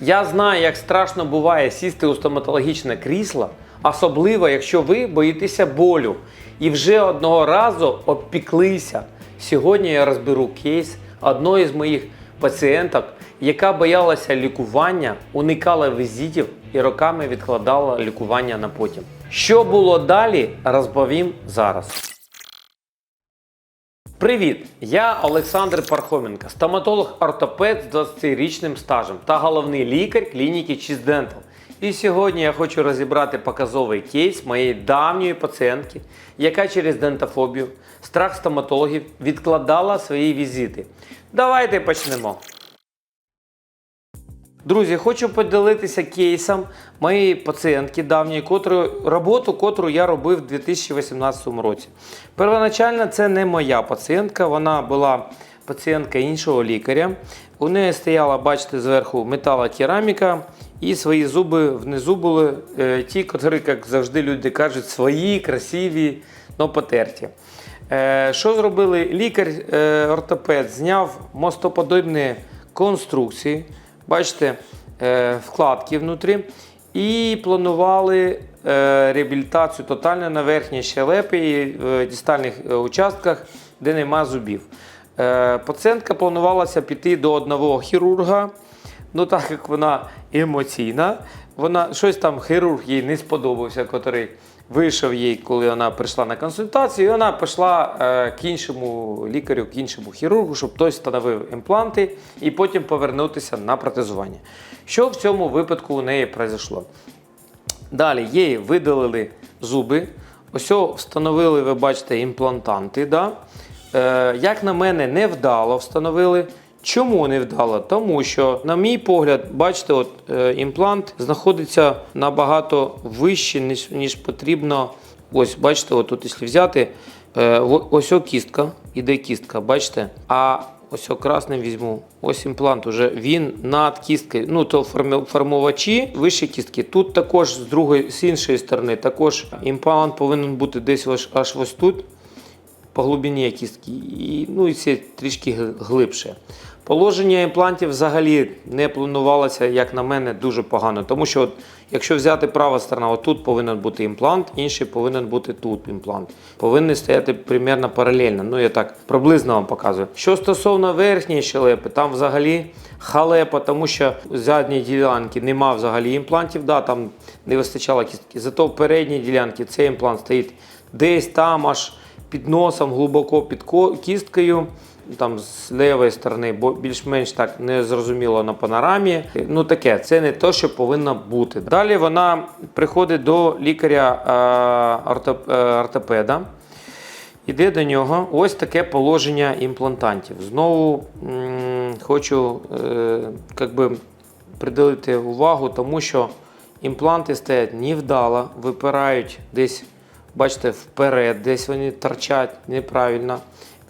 Я знаю, як страшно буває сісти у стоматологічне крісло, особливо якщо ви боїтеся болю і вже одного разу обпіклися. Сьогодні я розберу кейс одної з моїх пацієнток, яка боялася лікування, уникала візитів і роками відкладала лікування на потім. Що було далі, розповім зараз. Привіт! Я Олександр Пархоменко, стоматолог-ортопед з 20-річним стажем та головний лікар клініки Dental. І сьогодні я хочу розібрати показовий кейс моєї давньої пацієнтки, яка через дентофобію, страх стоматологів відкладала свої візити. Давайте почнемо. Друзі, хочу поділитися кейсом моєї пацієнтки давньої, котру, роботу, котру я робив у 2018 році. Первоначально це не моя пацієнтка, вона була пацієнтка іншого лікаря. У неї стояла, бачите, зверху металокераміка, і свої зуби внизу були е, ті, котрі, як завжди люди кажуть, свої, красиві, но потерті. Е, що зробили? Лікар-ортопед зняв мостоподобні конструкції. Бачите, е, вкладки внутрі. І планували е, реабілітацію тотально на верхній щелепі і в е, участках, де нема зубів. Пацієнтка планувалася піти до одного хірурга. Ну, так як вона емоційна, вона щось там хірург їй не сподобався, котрий вийшов їй, коли вона прийшла на консультацію, і вона пішла е, к іншому лікарю, к іншому хірургу, щоб хтось встановив імпланти і потім повернутися на протезування. Що в цьому випадку у неї произошло? Далі їй видалили зуби. Ось встановили, ви бачите, імплантанти. Да? Е, як на мене, невдало встановили. Чому не вдало? Тому що, на мій погляд, бачите, от е, імплант знаходиться набагато вище, ніж, ніж потрібно. Ось, бачите, от тут, якщо взяти, е, ось о кістка, іде кістка, бачите? А ось о красним візьму. Ось імплант уже він над кісткою. Ну, то формувачі вище кістки. Тут також з другої, з іншої сторони, також імплант повинен бути десь ось, аж ось тут по глибині кістки, і, ну і це трішки глибше. Положення імплантів взагалі не планувалося, як на мене, дуже погано. Тому що, от, якщо взяти права сторона, отут повинен бути імплант, інший повинен бути тут імплант. Повинні стояти примерно паралельно. Ну, я так приблизно вам показую. Що стосовно верхньої щелепи, там взагалі халепа, тому що в задній ділянці нема взагалі імплантів, да, там не вистачало кістки. Зато в передній ділянці цей імплант стоїть десь там аж під носом, глибоко під кісткою. Там з лівої сторони, бо більш-менш так не зрозуміло на панорамі. Ну таке, це не те, що повинно бути. Далі вона приходить до лікаря е, е, ортопеда. Іде до нього ось таке положення імплантантів. Знову хочу е, приділити увагу, тому що імпланти стоять невдало, випирають десь, бачите, вперед, десь вони торчать неправильно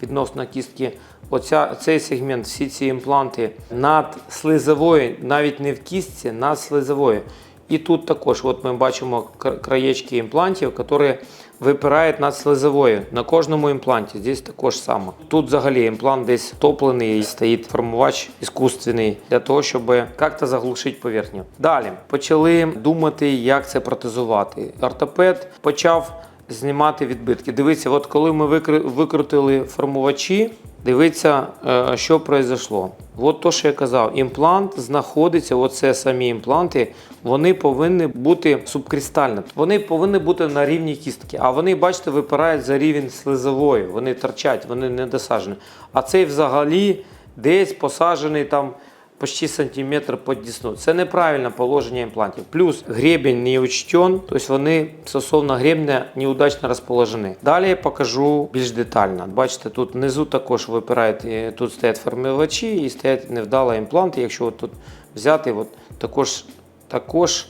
відносно кістки. Оця, цей сегмент, всі ці імпланти над слизовою, навіть не в кістці, над слизовою. І тут також от ми бачимо краєчки імплантів, які випирають над слизовою. На кожному імпланті. Здесь також само. Тут взагалі імплант десь топлений і стоїть формувач іскусственний для того, щоб як-то заглушити поверхню. Далі почали думати, як це протезувати. Ортопед почав знімати відбитки. Дивіться, от коли ми викрутили формувачі, дивіться, е, що произошло. От то, що я казав, імплант знаходиться, оце самі імпланти, вони повинні бути субкристально. Вони повинні бути на рівні кістки. А вони, бачите, випирають за рівень слизової. Вони торчать, вони не досаджені. А цей взагалі десь посаджений там почти сантиметр під десну. Це неправильне положення імплантів. Плюс гребень не учтен, тобто вони стосовно гребня неудачно розположені. Далі я покажу більш детально. Бачите, тут внизу також випирають, е, тут стоять формувачі і стоять невдало імпланти. Якщо от тут взяти, от також, також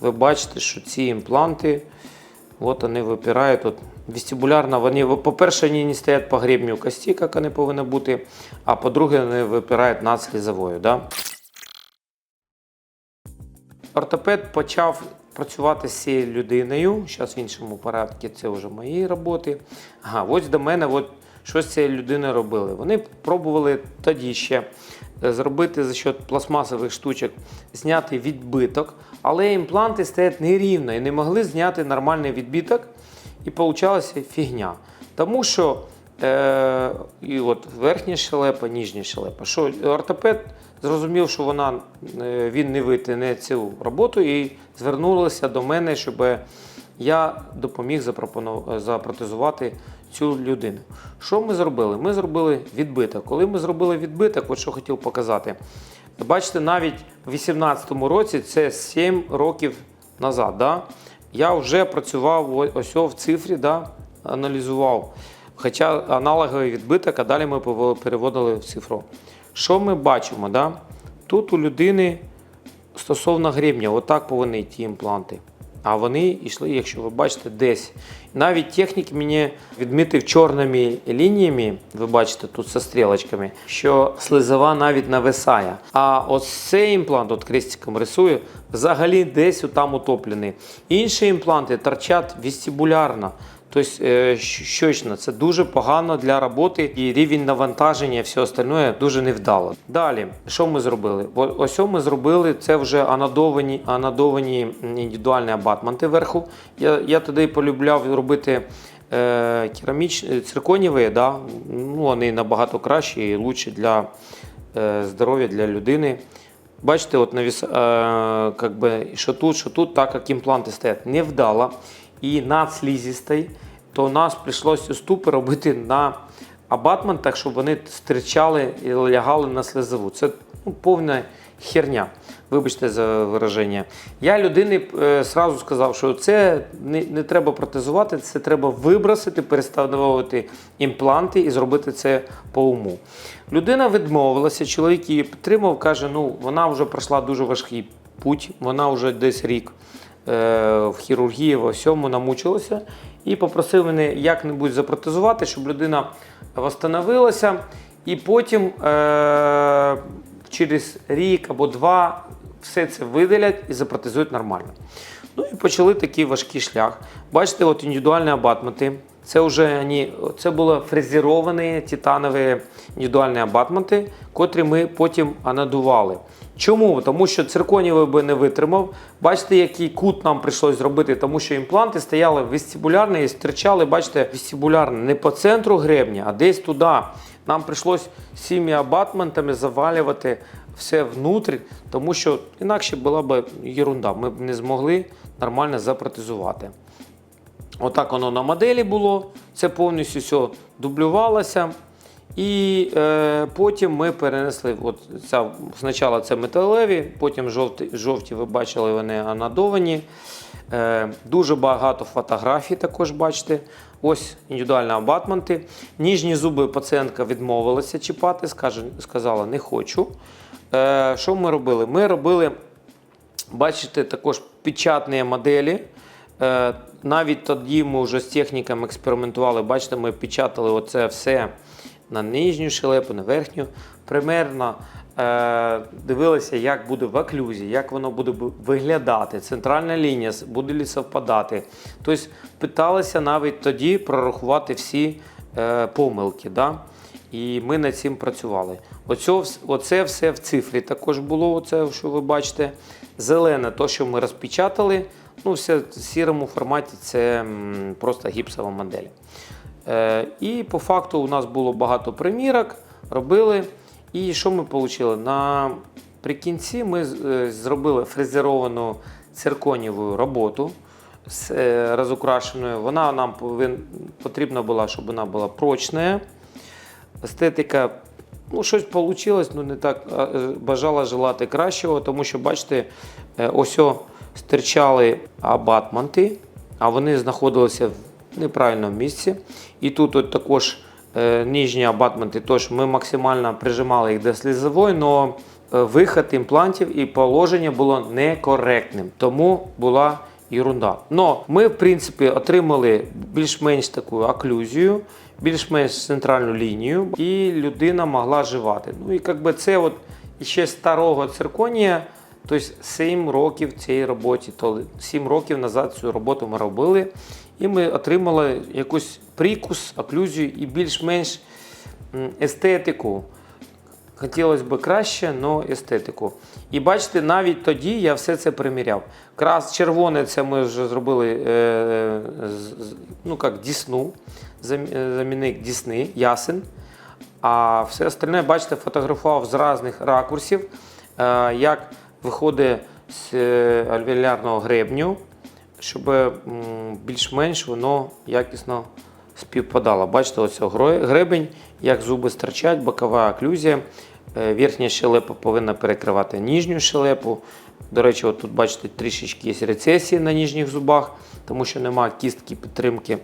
ви бачите, що ці імпланти. От вони випирають. От вестибулярно, вони, по-перше, вони не стоять по гребню кості, як вони повинні бути, а по-друге, вони випирають над слізовою. Да? Ортопед почав працювати з цією людиною. Зараз в іншому порядку це вже мої роботи. Ага, ось до мене от Що з цією людиною робили? Вони пробували тоді ще е, зробити за счет пластмасових штучок, зняти відбиток, але імпланти стоять нерівно і не могли зняти нормальний відбиток, і получалася фігня. Тому що е, і от верхня щелепа, ніжня щелепа. Що ортопед зрозумів, що вона, е, він не витягне цю роботу і звернулася до мене, щоб я допоміг запротезувати цю людину. Що ми зробили? Ми зробили відбиток. Коли ми зробили відбиток, от що хотів показати. Бачите, навіть в 2018 році, це 7 років назад, да? я вже працював ось в цифрі, да? аналізував. Хоча аналоговий відбиток, а далі ми переводили в цифру. Що ми бачимо? Да? Тут у людини стосовно гребня, отак повинні йти імпланти. А вони йшли, якщо ви бачите, десь. Навіть технік мені відмітив чорними лініями, ви бачите тут зі стрілочками, що слизова навіть нависає. А ось цей імплант, от крестиком рисую, взагалі десь там утоплений. Інші імпланти торчать вестибулярно. Тобто е, щочно, це дуже погано для роботи і рівень навантаження, і все остальне дуже невдало. Далі, що ми зробили? Ось ми зробили це вже анодовані, анодовані індивідуальні абатменти вверху. Я, я тоді полюбляв робити е, керамічні цирконіві, да? ну, вони набагато кращі і лучші для е, здоров'я для людини. Бачите, от навіс, е, как би, що тут, що тут, так як імпланти стоять невдало і надслізістий, то нас прийшлося ступи робити на абатментах, щоб вони стирчали і лягали на слезову. Це ну, повна херня. Вибачте за вираження. Я людині е, сказав, що це не, не треба протезувати, це треба вибросити, переставити імпланти і зробити це по уму. Людина відмовилася, чоловік її підтримав, каже: ну вона вже пройшла дуже важкий путь, вона вже десь рік в хірургії, во всьому намучилася і попросив мене як-небудь запротезувати, щоб людина восстановилася. І потім е, через рік або два все це видалять і запротезують нормально. Ну і почали такий важкий шлях. Бачите, от індивідуальні абатменти. Це вже вони, це були фрезеровані титанові індивідуальні абатменти, котрі ми потім анодували. Чому? Тому що цирконівий би не витримав. Бачите, який кут нам прийшлось зробити, тому що імпланти стояли вестибулярно і стирчали, бачите, вестибулярно не по центру гребня, а десь туди. Нам прийшлось цими абатментами завалювати все внутрі, тому що інакше була б ерунда. Ми б не змогли нормально запротезувати. Отак воно на моделі було. Це повністю все дублювалося. І е, потім ми перенесли. От ця, спочатку це металеві, потім жовті, жовті ви бачили, вони анодовані. Е, дуже багато фотографій також бачите. Ось індивідуальні абатменти. Ніжні зуби пацієнтка відмовилася чіпати, скаже, сказала, не хочу. Е, що ми робили? Ми робили, бачите, також печатні моделі. Е, Навіть тоді ми вже з техніками експериментували. Бачите, ми печатали оце все на нижню щелепу, на верхню. Примерно е, дивилися, як буде в оклюзі, як воно буде виглядати, центральна лінія, буде ли совпадати. Тобто питалися навіть тоді прорахувати всі е, помилки. Да? І ми над цим працювали. Оце, оце все в цифрі також було, оце, що ви бачите. Зелене, то, що ми розпечатали, ну, все в сірому форматі це просто гіпсова модель. Е, і по факту у нас було багато примірок, робили. І що ми отримали? Наприкінці ми е, зробили фрезеровану цирконіву роботу з е, розукрашеною. Вона нам потрібна була, щоб вона була прочна. Естетика, ну, щось вийшло, ну не так бажала желати кращого, тому що, бачите, ось стирчали абатманти, а вони знаходилися неправильному місці. І тут от також е, нижні абатменти, тож ми максимально прижимали їх до слізової, але виход імплантів і положення було некоректним. Тому була ерунда. Но ми, в принципі, отримали більш-менш таку оклюзію, більш-менш центральну лінію, і людина могла живати. Ну і якби це от ще старого цирконія Тобто 7 років цій роботі, то 7 років назад цю роботу ми робили, і ми отримали якусь прикус, оклюзію і більш-менш естетику. Хотілося б краще, але естетику. І бачите, навіть тоді я все це приміряв. Крас червоне це ми вже зробили е, з- з- ну, як Дісну, е, замінник Дісни, ясен. А все остальне, бачите, фотографував з різних ракурсів, е, як виходить з е, альвеолярного гребню, щоб більш-менш воно якісно співпадало. Бачите, оце гребень, як зуби стирчать, бокова оклюзія. Е, Верхня щелепа повинна перекривати нижню щелепу. До речі, от тут бачите, трішечки є рецесії на ніжніх зубах, тому що немає кістки підтримки.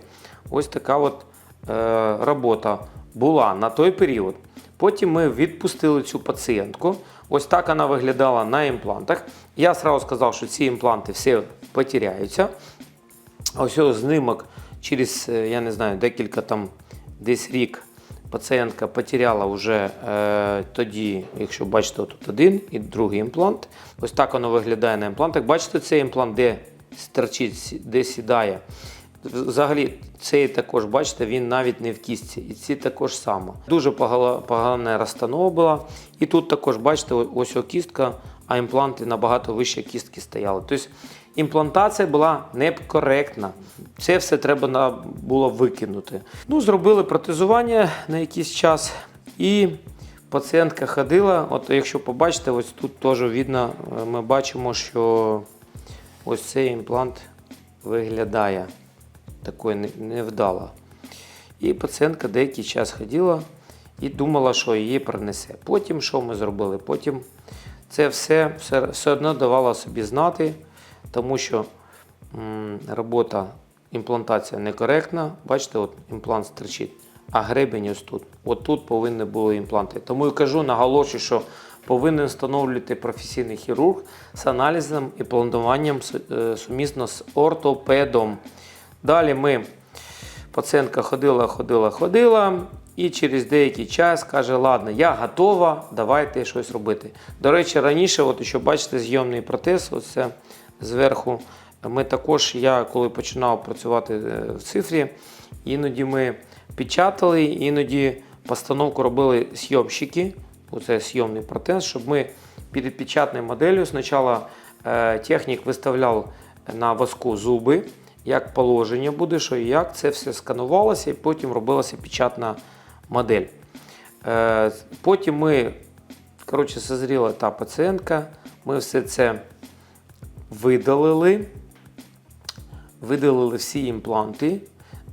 Ось така от е, робота була на той період. Потім ми відпустили цю пацієнтку. Ось так вона виглядала на імплантах. Я сразу сказав, що ці імпланти всі потеряються. А ось знімок через, е, я не знаю, декілька там десь рік пацієнтка потеряла вже е, тоді, якщо бачите, тут один і другий імплант. Ось так воно виглядає на імплантах. Бачите цей імплант, де стерчить, де сідає. Взагалі, цей також, бачите, він навіть не в кістці. І ці також само. Дуже погана розстанова була. І тут також, бачите, ось кістка, а імпланти набагато вище кістки стояли. Тобто імплантація була некоректна. Це все треба було викинути. Ну, зробили протезування на якийсь час. І пацієнтка ходила. От якщо побачите, ось тут теж видно, е, ми бачимо, що ось цей імплант виглядає такою невдало. І пацієнтка деякий час ходила і думала, що її принесе. Потім що ми зробили? Потім це все, все, все одно давало собі знати, тому що робота, імплантація некоректна. Бачите, от імплант стерчить, а гребень ось тут. От тут повинні були імпланти. Тому і кажу, наголошую, що повинен встановлювати професійний хірург з аналізом і плануванням е, сумісно з ортопедом. Далі ми Пацієнтка ходила, ходила, ходила, і через деякий час каже: Ладно, я готова, давайте щось робити. До речі, раніше, от що бачите, зйомний протез, оце зверху. Ми також, я коли починав працювати е, в цифрі, іноді ми печатали, іноді постановку робили зйомщики. Оце зйомний протез, щоб ми перед печатною моделлю спочатку е, технік виставляв на воску зуби, як положення буде, що і як це все сканувалося, і потім робилася печатна модель. Е, Потім ми, коротше, созріла та пацієнтка, ми все це видалили, видалили всі імпланти,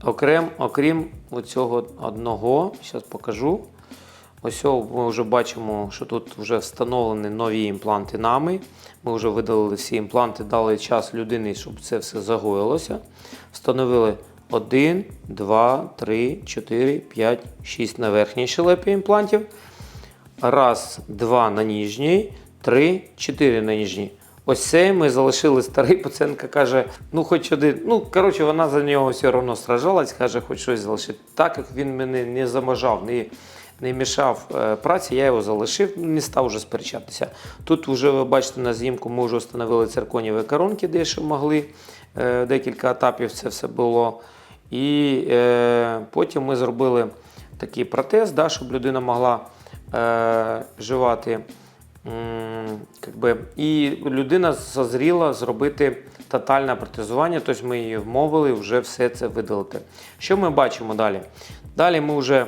окрем, окрім оцього одного, зараз покажу. Ось ми вже бачимо, що тут вже встановлені нові імпланти нами. Ми вже видалили всі імпланти, дали час людині, щоб це все загоїлося. Встановили 1, 2, 3, 4, 5, 6 на верхній щелепі імплантів. Раз, два на нижній, три, чотири на нижній. Ось це ми залишили старий. Пацієнтка каже, ну хоч один. Ну, коротше, вона за нього все одно страждалась, каже, хоч щось залишити. Так як він мене не заможав, не, не мішав е, праці, я його залишив, не став вже сперечатися. Тут вже ви бачите на знімку, ми вже встановили цирконіві коронки, де що могли. Е, декілька етапів це все було. І е, потім ми зробили такий протез, да, щоб людина могла е, вживати. М, как би, і людина зазріла зробити тотальне протезування, тобто ми її вмовили вже все це видалити. Що ми бачимо далі? Далі ми вже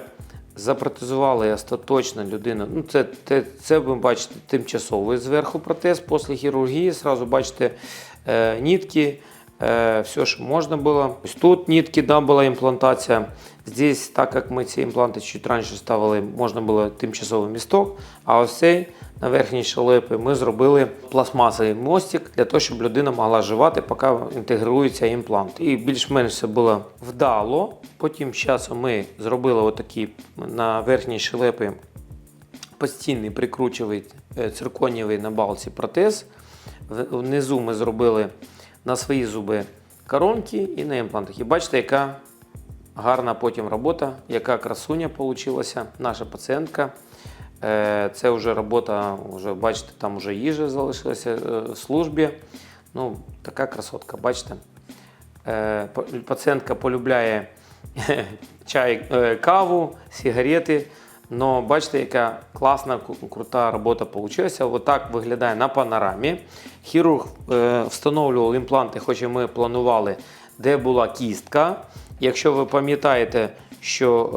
запротезували остаточно людину. Ну, це, це, це ви бачите тимчасовий зверху протез після хірургії. Зразу бачите е, нітки, е, все, що можна було. Ось тут нітки, да, була імплантація. Здесь, так як ми ці імпланти чуть раніше ставили, можна було тимчасовий місток, а ось цей на верхній щелепі ми зробили пластмасовий мостик для того, щоб людина могла живати, поки інтегрується імплант. І більш-менш все було вдало. Потім з часом ми зробили отакі на верхній щелепі постійний прикручений е, цирконієвий на балці протез. Внизу ми зробили на свої зуби коронки і на імплантах. І бачите, яка гарна потім робота, яка красуня вийшла, наша пацієнтка. Е, Це вже робота, вже, бачите, там вже їжа залишилася е, в службі. Ну, така красотка, бачите. Е, Пацієнтка полюбляє чай, каву, сигарети. Но бачите, яка класна, кру- крута робота вийшла. Отак виглядає на панорамі. Хірург встановлював імпланти, хоч і ми планували, де була кістка. Якщо ви пам'ятаєте, що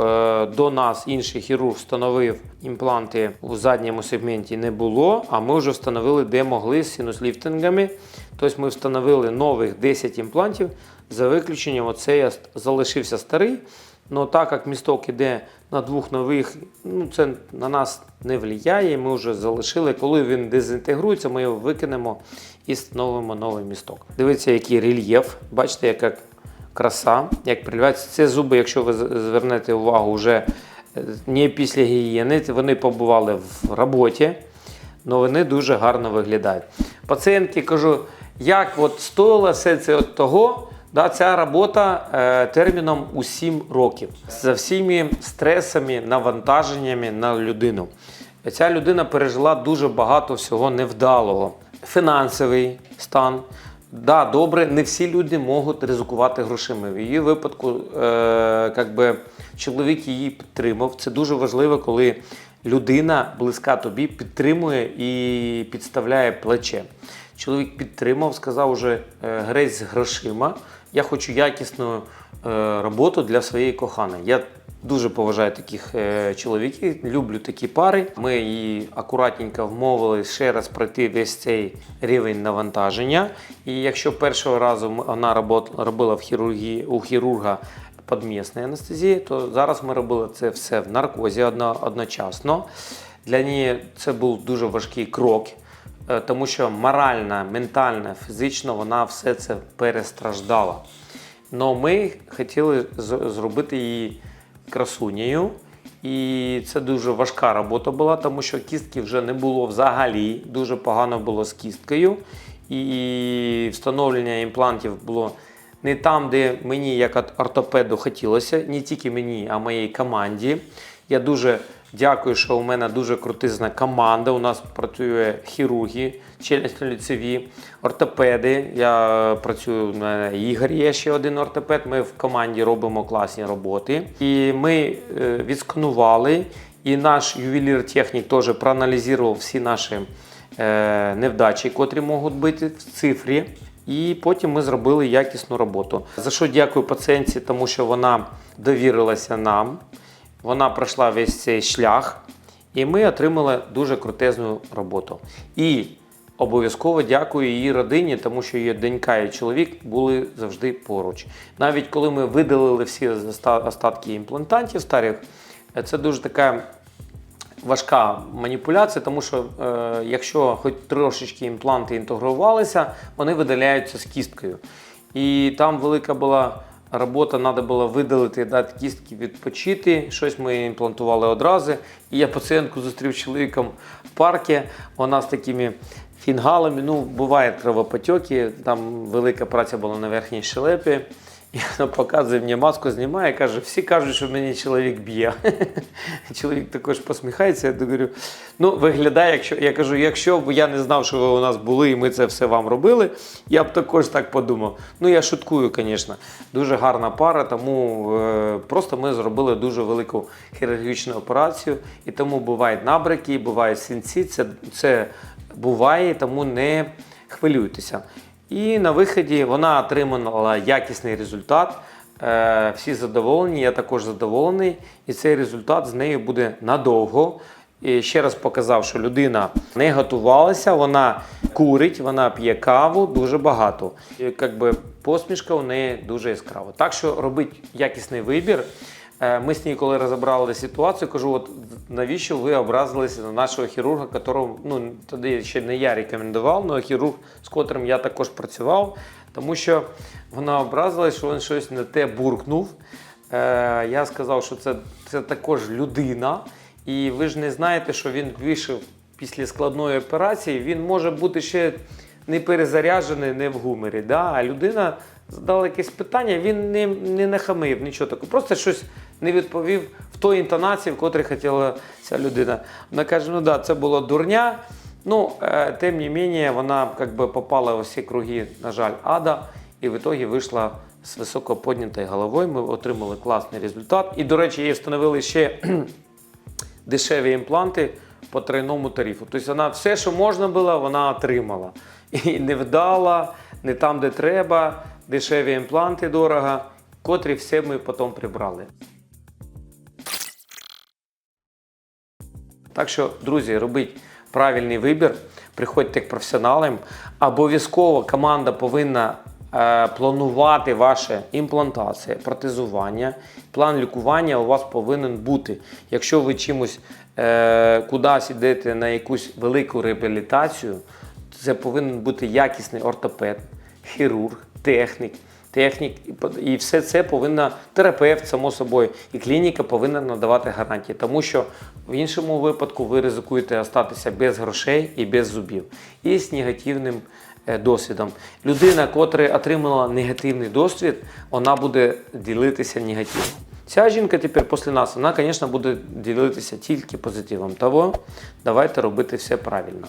е, до нас інший хірург встановив імпланти у задньому сегменті не було, а ми вже встановили, де могли з синусліфтингами. Тобто ми встановили нових 10 імплантів. За виключенням, оцей залишився старий. Ну так як місток іде на двох нових, ну це на нас не впливає. Ми вже залишили. Коли він дезінтегрується, ми його викинемо і встановимо новий місток. Дивіться, який рельєф. Бачите, яка краса, як приливається. Це зуби, якщо ви звернете увагу, вже е, не після гігієни, вони побували в роботі, але вони дуже гарно виглядають. Пацієнтки кажу, як от стоїло все це от того. Да, ця робота е, терміном у 7 років за всіми стресами, навантаженнями на людину. Ця людина пережила дуже багато всього невдалого. Фінансовий стан. Да, добре, не всі люди можуть ризикувати грошима. В її випадку, е, как би, чоловік її підтримав. Це дуже важливо, коли людина близька тобі підтримує і підставляє плече. Чоловік підтримав, сказав уже е, грець з грошима. Я хочу якісну е, роботу для своєї коханої. Я дуже поважаю таких е, чоловіків, люблю такі пари. Ми її акуратненько вмовили ще раз пройти весь цей рівень навантаження. І якщо першого разу вона робот- робила в хірургії у хірурга подмісної анестезії, то зараз ми робили це все в наркозі одно- одночасно. Для неї це був дуже важкий крок. Е, тому що морально, ментально, фізично вона все це перестраждала. Но ми хотіли зробити її красунею. І це дуже важка робота була, тому що кістки вже не було взагалі. Дуже погано було з кісткою. І встановлення імплантів було не там, де мені, як ортопеду, хотілося, не тільки мені, а моїй команді. Я дуже дякую, що у мене дуже крутизна команда. У нас працює хірурги, челюстно-ліцеві, ортопеди. Я працюю у мене Ігор, є ще один ортопед. Ми в команді робимо класні роботи. І ми е, відсканували, і наш ювелір-технік теж проаналізував всі наші е, невдачі, котрі можуть бути в цифрі. І потім ми зробили якісну роботу. За що дякую пацієнтці, тому що вона довірилася нам. Вона пройшла весь цей шлях, і ми отримали дуже крутезну роботу. І обов'язково дякую її родині, тому що її донька і чоловік були завжди поруч. Навіть коли ми видалили всі остатки імплантантів старих, е, це дуже така важка маніпуляція, тому що е, якщо хоч трошечки імпланти інтегрувалися, вони видаляються з кісткою. І там велика була робота, треба було видалити, дати кістки відпочити. Щось ми імплантували одразу. І я пацієнтку зустрів чоловіком в парку. Вона з такими фінгалами. Ну, бувають кровопотеки, там велика праця була на верхній щелепі. І вона показує мені маску, знімає, каже, всі кажуть, що мені чоловік б'є. Чоловік також посміхається. Я говорю, ну виглядає, якщо я кажу, якщо б я не знав, що ви у нас були, і ми це все вам робили, я б також так подумав. Ну я шуткую, звісно. Дуже гарна пара, тому е, просто ми зробили дуже велику хірургічну операцію, і тому бувають набряки, бувають синці. Це, це буває, тому не хвилюйтеся. І на виході вона отримала якісний результат. Е, Всі задоволені, я також задоволений. І цей результат з нею буде надовго. І ще раз показав, що людина не готувалася, вона курить, вона п'є каву дуже багато. І, якби, посмішка у неї дуже яскрава. Так що робить якісний вибір. Е, Ми з нею, коли розібрали ситуацію, кажу, от навіщо ви образилися на нашого хірурга, якого ну, тоді ще не я рекомендував, але хірург, з котрим я також працював, тому що вона образилась, що він щось не те буркнув. Е, я сказав, що це, це також людина, і ви ж не знаєте, що він вийшов після складної операції, він може бути ще не перезаряджений, не в гуморі. Да? А людина задали якесь питання, він не, не нахамив, нічого такого. Просто щось не відповів в той інтонації, в котрій хотіла ця людина. Вона каже: ну да, це була дурня. Ну, е, тим не менее, вона как би, попала у всі круги, на жаль, ада, і в ітогі вийшла з високо піднятою головою. Ми отримали класний результат. І, до речі, їй встановили ще дешеві імпланти по тройному тарифу. Тобто вона все, що можна було, вона отримала. І не вдала, не там, де треба, дешеві імпланти дорого, котрі все ми потім прибрали. Так що, друзі, робіть правильний вибір, приходьте к професіоналам. Обов'язково команда повинна е, планувати ваші імплантації, протезування. План лікування у вас повинен бути. Якщо ви чимось е, кудись йдете на якусь велику реабілітацію, це повинен бути якісний ортопед, хірург, технік. Технік і все це повинна терапевт, само собою, і клініка повинна надавати гарантії, тому що в іншому випадку ви ризикуєте остатися без грошей і без зубів, і з негативним е, досвідом. Людина, котра отримала негативний досвід, вона буде ділитися негативом. Ця жінка тепер після нас, вона, звісно, буде ділитися тільки позитивом. Того давайте робити все правильно.